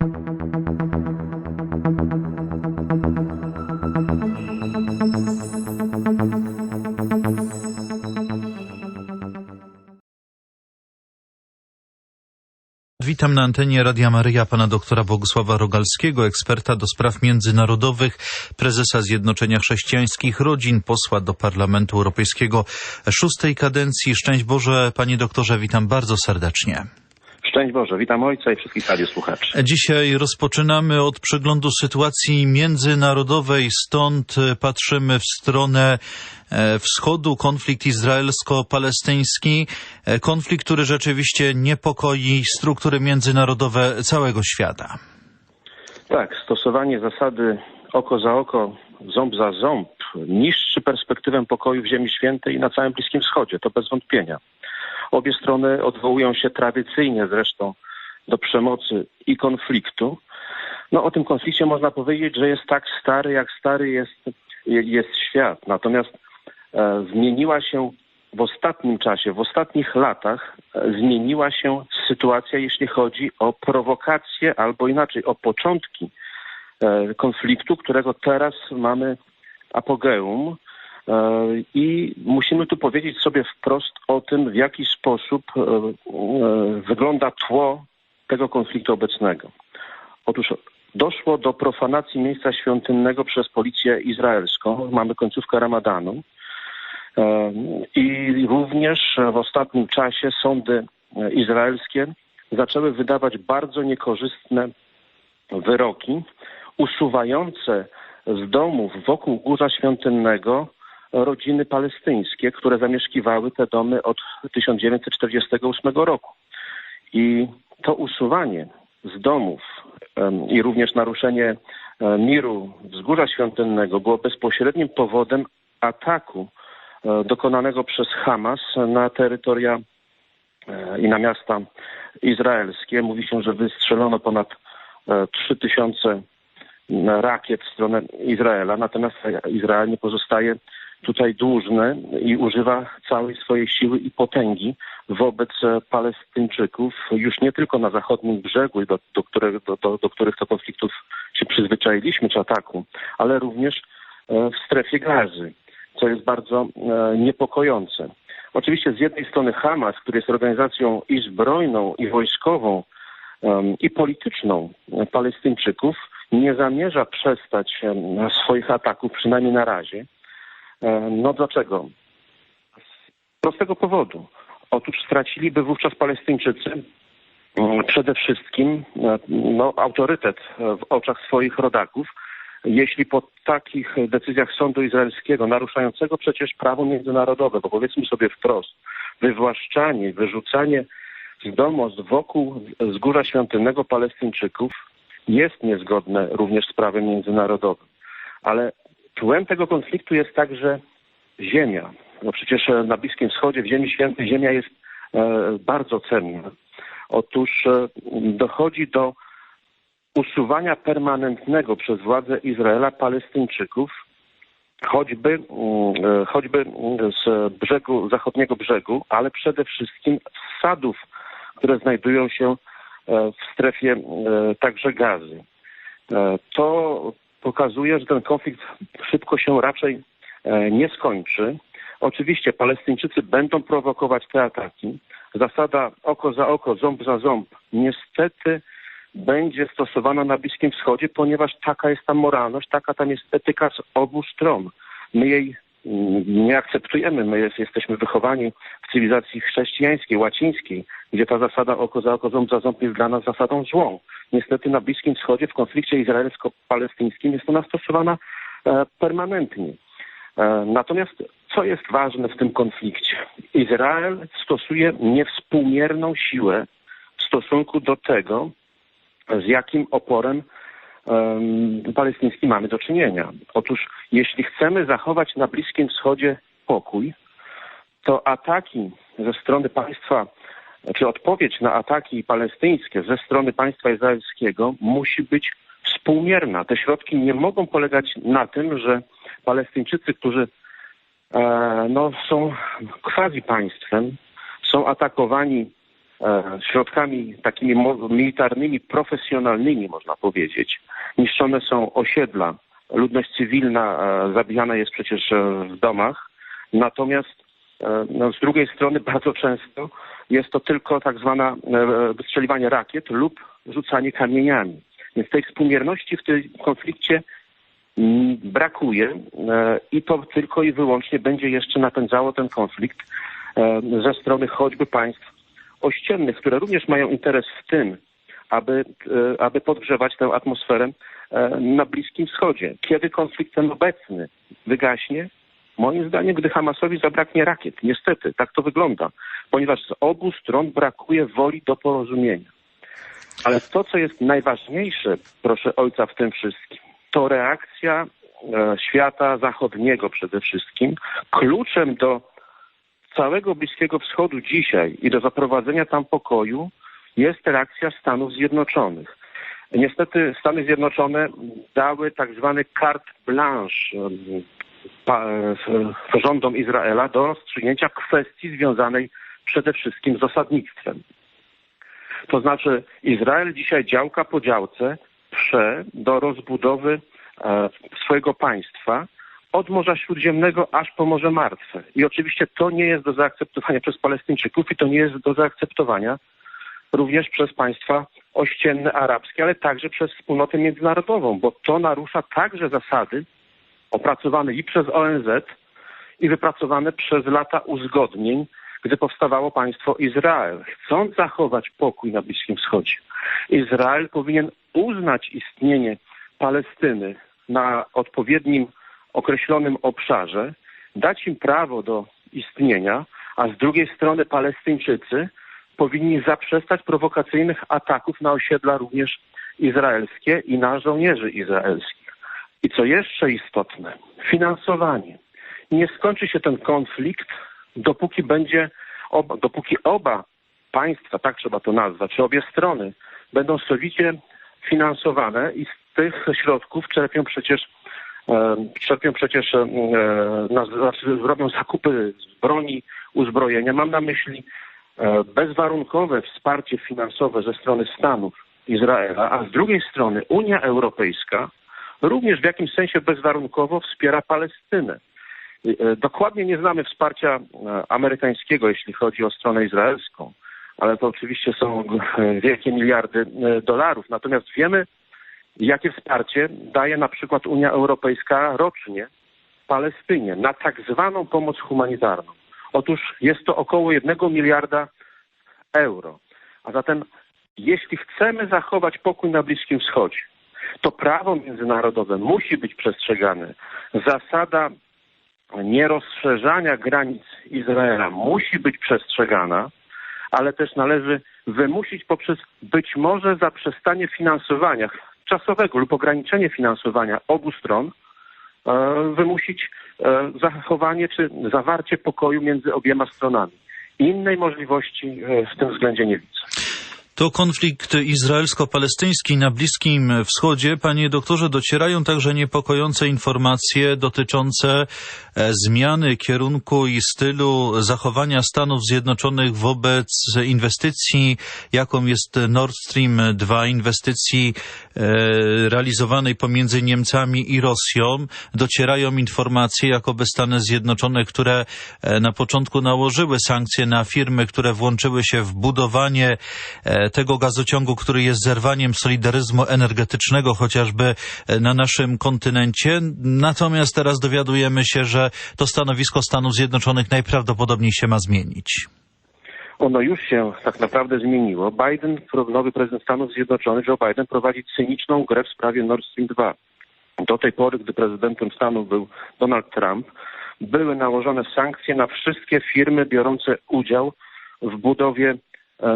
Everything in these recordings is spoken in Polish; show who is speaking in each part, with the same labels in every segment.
Speaker 1: Witam na antenie Radia Maryja pana doktora Bogusława Rogalskiego, eksperta do spraw międzynarodowych, prezesa Zjednoczenia Chrześcijańskich Rodzin, posła do Parlamentu Europejskiego szóstej kadencji. Szczęść Boże, panie doktorze, witam bardzo serdecznie.
Speaker 2: Szczęść Boże, witam ojca i wszystkich radiosłuchaczy.
Speaker 1: Dzisiaj rozpoczynamy od przeglądu sytuacji międzynarodowej, stąd patrzymy w stronę e, wschodu, konflikt izraelsko-palestyński, e, konflikt, który rzeczywiście niepokoi struktury międzynarodowe całego świata.
Speaker 2: Tak, stosowanie zasady oko za oko, ząb za ząb niszczy perspektywę pokoju w Ziemi Świętej i na całym Bliskim Wschodzie, to bez wątpienia. Obie strony odwołują się tradycyjnie zresztą do przemocy i konfliktu. No o tym konflikcie można powiedzieć, że jest tak stary, jak stary jest, jest świat. Natomiast e, zmieniła się w ostatnim czasie, w ostatnich latach e, zmieniła się sytuacja, jeśli chodzi o prowokacje, albo inaczej, o początki e, konfliktu, którego teraz mamy apogeum. E, I musimy tu powiedzieć sobie wprost o tym, w jaki sposób e, e, wygląda tło tego konfliktu obecnego. Otóż doszło do profanacji miejsca świątynnego przez policję izraelską. Mamy końcówkę ramadanu. I również w ostatnim czasie sądy izraelskie zaczęły wydawać bardzo niekorzystne wyroki, usuwające z domów wokół Górza Świątynnego rodziny palestyńskie, które zamieszkiwały te domy od 1948 roku. I to usuwanie z domów i również naruszenie miru wzgórza świątynnego było bezpośrednim powodem ataku e, dokonanego przez Hamas na terytoria e, i na miasta izraelskie. Mówi się, że wystrzelono ponad 3000 e, rakiet w stronę Izraela, natomiast Izrael nie pozostaje tutaj dłużny i używa całej swojej siły i potęgi wobec e, Palestyńczyków, już nie tylko na zachodnim brzegu, do, do, których, do, do, do których to konfliktów się przyzwyczailiśmy, czy ataku, ale również e, w strefie gazy, co jest bardzo e, niepokojące. Oczywiście z jednej strony Hamas, który jest organizacją i zbrojną, i wojskową, i polityczną Palestyńczyków, nie zamierza przestać swoich ataków, przynajmniej na razie. E, no dlaczego? Z prostego powodu. Otóż straciliby wówczas Palestyńczycy mm, przede wszystkim e, no, autorytet w oczach swoich rodaków, jeśli po takich decyzjach sądu izraelskiego, naruszającego przecież prawo międzynarodowe, bo powiedzmy sobie wprost, wywłaszczanie, wyrzucanie z domu z wokół Zgórza Świątynnego Palestyńczyków jest niezgodne również z prawem międzynarodowym. Ale Tłem tego konfliktu jest także ziemia. No przecież e, na Bliskim Wschodzie, w Ziemi Świętej, ziemia jest e, bardzo cenna. Otóż e, dochodzi do usuwania permanentnego przez władze Izraela Palestyńczyków, choćby, mm, choćby z brzegu, zachodniego brzegu, ale przede wszystkim z sadów, które znajdują się w strefie także gazy. To pokazuje, że ten konflikt szybko się raczej e, nie skończy. Oczywiście Palestyńczycy będą prowokować te ataki. Zasada oko za oko, ząb za ząb niestety będzie stosowana na Bliskim Wschodzie, ponieważ taka jest tam moralność, taka tam jest etyka z obu stron. My jej nie akceptujemy. My jest, jesteśmy wychowani w cywilizacji chrześcijańskiej, łacińskiej, gdzie ta zasada oko za oko, ząb za ząb jest dla nas zasadą złą. Niestety na Bliskim Wschodzie w konflikcie izraelsko-palestyńskim jest ona stosowana permanentnie. E, natomiast co jest ważne w tym konflikcie? Izrael stosuje niewspółmierną siłę w stosunku do tego, z jakim oporem palestyńskim mamy do czynienia. Otóż jeśli chcemy zachować na Bliskim Wschodzie pokój, to ataki ze strony państwa, czy odpowiedź na ataki palestyńskie ze strony państwa izraelskiego musi być współmierna. Te środki nie mogą polegać na tym, że Palestyńczycy, którzy e, no, są quasi państwem, są atakowani środkami takimi militarnymi, profesjonalnymi, można powiedzieć. Niszczone są osiedla, ludność cywilna zabijana jest przecież w domach, natomiast no, z drugiej strony bardzo często jest to tylko tak zwana wystrzeliwanie rakiet lub rzucanie kamieniami. Więc tej współmierności w tym konflikcie mm, brakuje i to tylko i wyłącznie będzie jeszcze napędzało ten konflikt ze strony choćby państw ościennych, które również mają interes w tym, aby, aby podgrzewać tę atmosferę na Bliskim Wschodzie. Kiedy konflikt ten obecny wygaśnie? Moim zdaniem, gdy Hamasowi zabraknie rakiet. Niestety, tak to wygląda, ponieważ z obu stron brakuje woli do porozumienia. Ale to, co jest najważniejsze, proszę ojca, w tym wszystkim, to reakcja świata zachodniego przede wszystkim. Kluczem do całego Bliskiego Wschodu dzisiaj i do zaprowadzenia tam pokoju jest reakcja Stanów Zjednoczonych. Niestety Stany Zjednoczone dały tak zwany carte blanche rządom Izraela do rozstrzygnięcia kwestii związanej przede wszystkim z osadnictwem. To znaczy Izrael dzisiaj działka po działce prze do rozbudowy swojego państwa od Morza Śródziemnego aż po Morze Martwe. I oczywiście to nie jest do zaakceptowania przez Palestyńczyków i to nie jest do zaakceptowania również przez państwa ościenne arabskie, ale także przez wspólnotę międzynarodową, bo to narusza także zasady opracowane i przez ONZ i wypracowane przez lata uzgodnień, gdy powstawało państwo Izrael. Chcąc zachować pokój na Bliskim Wschodzie, Izrael powinien uznać istnienie Palestyny na odpowiednim określonym obszarze, dać im prawo do istnienia, a z drugiej strony Palestyńczycy powinni zaprzestać prowokacyjnych ataków na osiedla również izraelskie i na żołnierzy izraelskich. I co jeszcze istotne, finansowanie. Nie skończy się ten konflikt, dopóki będzie, oba, dopóki oba państwa, tak trzeba to nazwać, czy obie strony będą sowicie finansowane i z tych środków czerpią przecież czerpią przecież, znaczy robią zakupy broni, uzbrojenia. Mam na myśli bezwarunkowe wsparcie finansowe ze strony Stanów, Izraela, a z drugiej strony Unia Europejska również w jakimś sensie bezwarunkowo wspiera Palestynę. Dokładnie nie znamy wsparcia amerykańskiego, jeśli chodzi o stronę izraelską, ale to oczywiście są wielkie miliardy dolarów. Natomiast wiemy, jakie wsparcie daje na przykład Unia Europejska rocznie Palestynie na tak zwaną pomoc humanitarną. Otóż jest to około jednego miliarda euro. A zatem jeśli chcemy zachować pokój na Bliskim Wschodzie, to prawo międzynarodowe musi być przestrzegane. Zasada nierozszerzania granic Izraela musi być przestrzegana, ale też należy wymusić poprzez być może zaprzestanie finansowania czasowego lub ograniczenie finansowania obu stron wymusić zachowanie czy zawarcie pokoju między obiema stronami. Innej możliwości w tym względzie nie widzę.
Speaker 1: To konflikt izraelsko-palestyński na Bliskim Wschodzie. Panie doktorze, docierają także niepokojące informacje dotyczące zmiany kierunku i stylu zachowania Stanów Zjednoczonych wobec inwestycji, jaką jest Nord Stream 2, inwestycji realizowanej pomiędzy Niemcami i Rosją. Docierają informacje, jakoby Stany Zjednoczone, które na początku nałożyły sankcje na firmy, które włączyły się w budowanie tego gazociągu, który jest zerwaniem solidaryzmu energetycznego chociażby na naszym kontynencie. Natomiast teraz dowiadujemy się, że to stanowisko Stanów Zjednoczonych najprawdopodobniej się ma zmienić.
Speaker 2: Ono już się tak naprawdę zmieniło. Biden, nowy prezydent Stanów Zjednoczonych, Joe Biden prowadzi cyniczną grę w sprawie Nord Stream 2. Do tej pory, gdy prezydentem Stanów był Donald Trump, były nałożone sankcje na wszystkie firmy biorące udział w budowie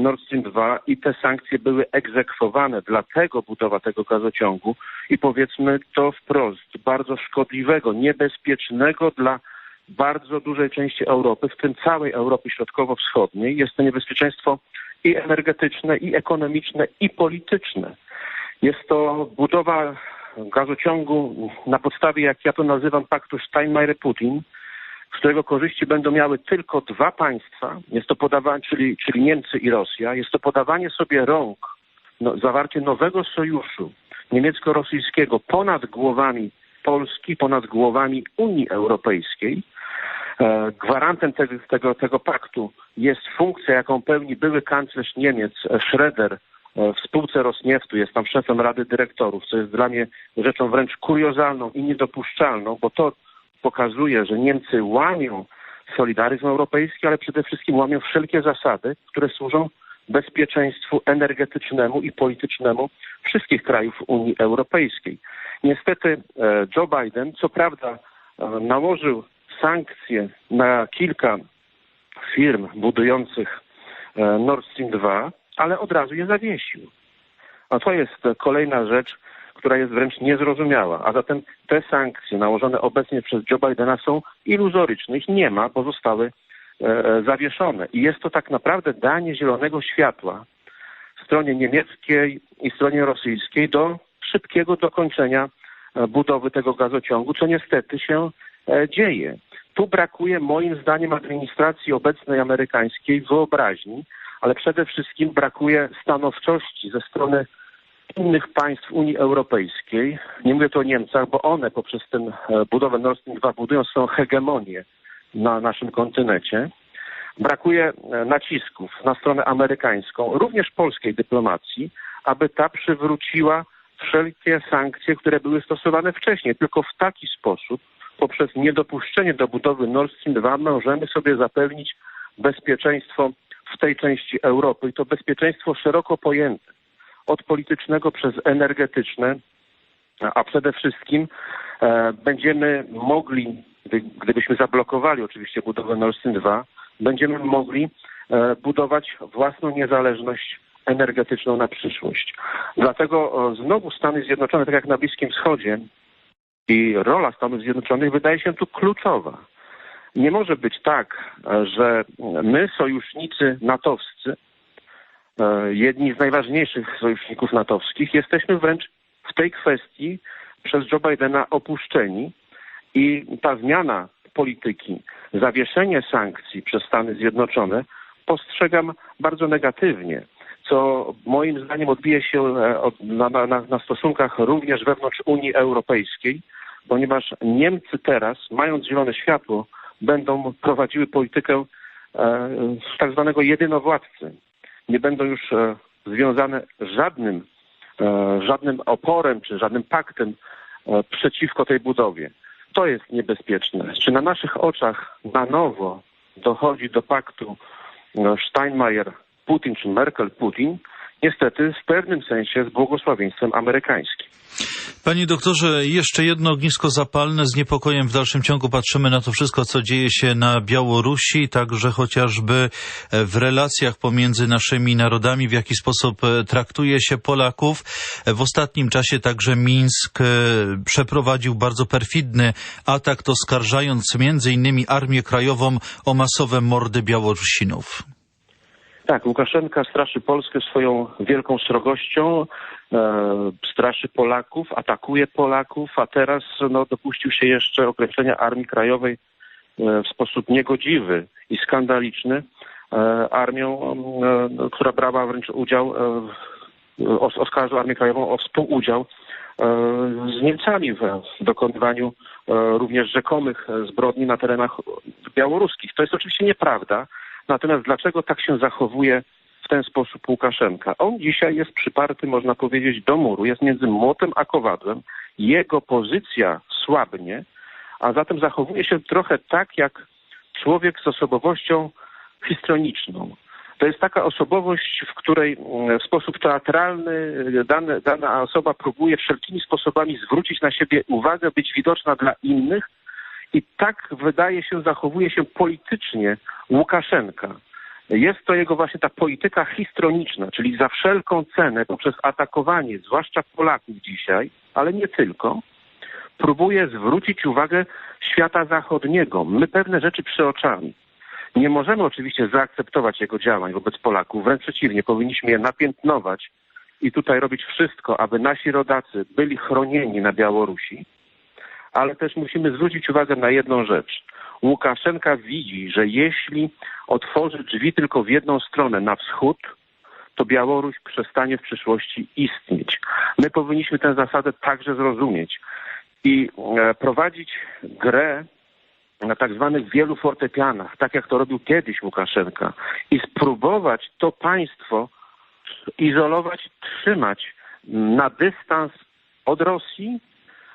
Speaker 2: Nord Stream 2 i te sankcje były egzekwowane. Dlatego budowa tego gazociągu i powiedzmy to wprost, bardzo szkodliwego, niebezpiecznego dla bardzo dużej części Europy, w tym całej Europy Środkowo-Wschodniej. Jest to niebezpieczeństwo i energetyczne, i ekonomiczne, i polityczne. Jest to budowa gazociągu na podstawie, jak ja to nazywam, paktu Steinmeier-Putin, z którego korzyści będą miały tylko dwa państwa, jest to podawanie, czyli, czyli Niemcy i Rosja, jest to podawanie sobie rąk, no, zawarcie nowego sojuszu niemiecko-rosyjskiego ponad głowami Polski, ponad głowami Unii Europejskiej. E, gwarantem tego, tego, tego paktu jest funkcja, jaką pełni były kanclerz Niemiec Schroeder w spółce Rosnieftu, jest tam szefem Rady Dyrektorów, co jest dla mnie rzeczą wręcz kuriozalną i niedopuszczalną, bo to pokazuje, że Niemcy łamią solidaryzm europejski, ale przede wszystkim łamią wszelkie zasady, które służą bezpieczeństwu energetycznemu i politycznemu wszystkich krajów Unii Europejskiej. Niestety e, Joe Biden, co prawda, e, nałożył sankcje na kilka firm budujących e, Nord Stream 2, ale od razu je zawiesił. A to jest kolejna rzecz, która jest wręcz niezrozumiała. A zatem te sankcje nałożone obecnie przez Joe Bidena są iluzoryczne. Ich nie ma, bo zostały e, zawieszone. I jest to tak naprawdę danie zielonego światła stronie niemieckiej i stronie rosyjskiej do szybkiego dokończenia e, budowy tego gazociągu, co niestety się e, dzieje. Tu brakuje moim zdaniem administracji obecnej amerykańskiej wyobraźni, ale przede wszystkim brakuje stanowczości ze strony innych państw Unii Europejskiej. Nie mówię tu o Niemcach, bo one poprzez tę e, budowę Nord Stream 2 budują swoją hegemonię na naszym kontynencie. Brakuje e, nacisków na stronę amerykańską, również polskiej dyplomacji, aby ta przywróciła wszelkie sankcje, które były stosowane wcześniej. Tylko w taki sposób, poprzez niedopuszczenie do budowy Nord Stream 2 możemy sobie zapewnić bezpieczeństwo w tej części Europy i to bezpieczeństwo szeroko pojęte, od politycznego przez energetyczne, a przede wszystkim e, będziemy mogli, gdybyśmy zablokowali oczywiście budowę Nord Stream 2, będziemy mogli e, budować własną niezależność energetyczną na przyszłość. Dlatego e, znowu Stany Zjednoczone, tak jak na Bliskim Wschodzie, i rola Stanów Zjednoczonych wydaje się tu kluczowa. Nie może być tak, że my, sojusznicy natowscy, e, jedni z najważniejszych sojuszników natowskich, jesteśmy wręcz w tej kwestii przez Joe Bidena opuszczeni i ta zmiana polityki, zawieszenie sankcji przez Stany Zjednoczone postrzegam bardzo negatywnie, co moim zdaniem odbije się e, na, na, na stosunkach również wewnątrz Unii Europejskiej, ponieważ Niemcy teraz, mając zielone światło, będą prowadziły politykę e, tak zwanego jedynowładcy. Nie będą już e, związane żadnym, żadnym oporem czy żadnym paktem przeciwko tej budowie. To jest niebezpieczne. Czy na naszych oczach na nowo dochodzi do paktu Steinmeier-Putin czy Merkel-Putin, niestety w pewnym sensie z błogosławieństwem amerykańskim.
Speaker 1: Panie doktorze, jeszcze jedno ognisko zapalne. Z niepokojem w dalszym ciągu patrzymy na to wszystko, co dzieje się na Białorusi, także chociażby w relacjach pomiędzy naszymi narodami, w jaki sposób e, traktuje się Polaków. W ostatnim czasie także Mińsk e, przeprowadził bardzo perfidny atak, oskarżając między innymi Armię Krajową o masowe mordy Białorusinów.
Speaker 2: Tak, Łukaszenka straszy Polskę swoją wielką srogością, e, straszy Polaków, atakuje Polaków, a teraz no, dopuścił się jeszcze określenia Armii Krajowej e, w sposób niegodziwy i skandaliczny e, armią, e, która brała wręcz udział, e, oskarżył Armię Krajową o współudział e, z Niemcami w dokonywaniu również rzekomych zbrodni na terenach białoruskich. To jest oczywiście nieprawda. Natomiast dlaczego tak się zachowuje w ten sposób Łukaszenka? On dzisiaj jest przyparty, można powiedzieć, do muru, jest między młotem a kowadłem. Jego pozycja słabnie, a zatem zachowuje się trochę tak jak człowiek z osobowością histroniczną. To jest taka osobowość, w której mm, w sposób teatralny dane, dana osoba próbuje wszelkimi sposobami zwrócić na siebie uwagę, być widoczna dla innych, i tak wydaje się, zachowuje się politycznie Łukaszenka. Jest to jego właśnie ta polityka histroniczna, czyli za wszelką cenę poprzez atakowanie, zwłaszcza Polaków dzisiaj, ale nie tylko, próbuje zwrócić uwagę świata zachodniego. My pewne rzeczy przeoczamy. Nie możemy oczywiście zaakceptować jego działań wobec Polaków, wręcz przeciwnie, powinniśmy je napiętnować i tutaj robić wszystko, aby nasi rodacy byli chronieni na Białorusi, ale też musimy zwrócić uwagę na jedną rzecz. Łukaszenka widzi, że jeśli otworzy drzwi tylko w jedną stronę, na wschód, to Białoruś przestanie w przyszłości istnieć. My powinniśmy tę zasadę także zrozumieć i e, prowadzić grę na tak zwanych wielu fortepianach, tak jak to robił kiedyś Łukaszenka i spróbować to państwo izolować, trzymać na dystans od Rosji,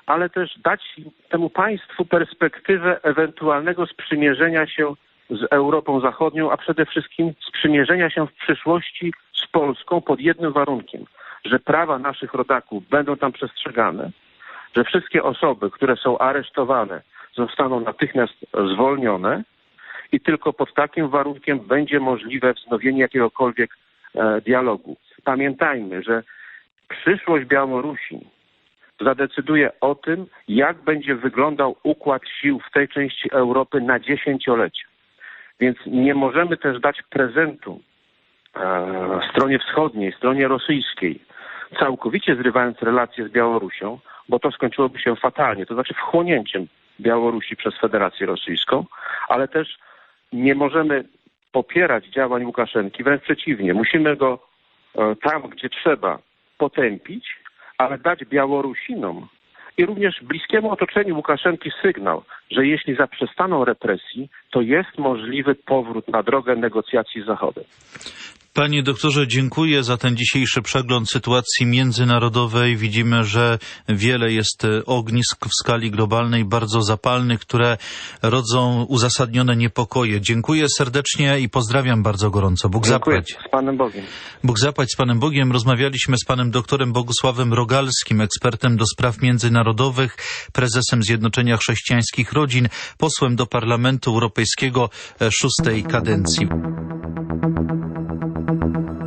Speaker 2: ale też dać temu państwu perspektywę ewentualnego sprzymierzenia się z Europą Zachodnią, a przede wszystkim sprzymierzenia się w przyszłości z Polską pod jednym warunkiem, że prawa naszych rodaków będą tam przestrzegane, że wszystkie osoby, które są aresztowane, zostaną natychmiast zwolnione i tylko pod takim warunkiem będzie możliwe wznowienie jakiegokolwiek e, dialogu. Pamiętajmy, że przyszłość Białorusi zadecyduje o tym, jak będzie wyglądał układ sił w tej części Europy na dziesięciolecie. Więc nie możemy też dać prezentu e, stronie wschodniej, stronie rosyjskiej, całkowicie zrywając relacje z Białorusią, bo to skończyłoby się fatalnie, to znaczy wchłonięciem Białorusi przez Federację Rosyjską, ale też nie możemy popierać działań Łukaszenki, wręcz przeciwnie, musimy go e, tam, gdzie trzeba, potępić, ale dać Białorusinom i również bliskiemu otoczeniu Łukaszenki sygnał, że jeśli zaprzestaną represji, to jest możliwy powrót na drogę negocjacji z Zachodem.
Speaker 1: Panie doktorze, dziękuję za ten dzisiejszy przegląd sytuacji międzynarodowej. Widzimy, że wiele jest e, ognisk w skali globalnej, bardzo zapalnych, które rodzą uzasadnione niepokoje. Dziękuję serdecznie i pozdrawiam bardzo gorąco. Bóg
Speaker 2: Dziękuję.
Speaker 1: zapłać.
Speaker 2: Z Panem Bogiem.
Speaker 1: Bóg zapłać z Panem Bogiem. Rozmawialiśmy z Panem doktorem Bogusławem Rogalskim, ekspertem do spraw międzynarodowych, prezesem Zjednoczenia Chrześcijańskich Rodzin, posłem do Parlamentu Europejskiego e, szóstej kadencji. Thank you.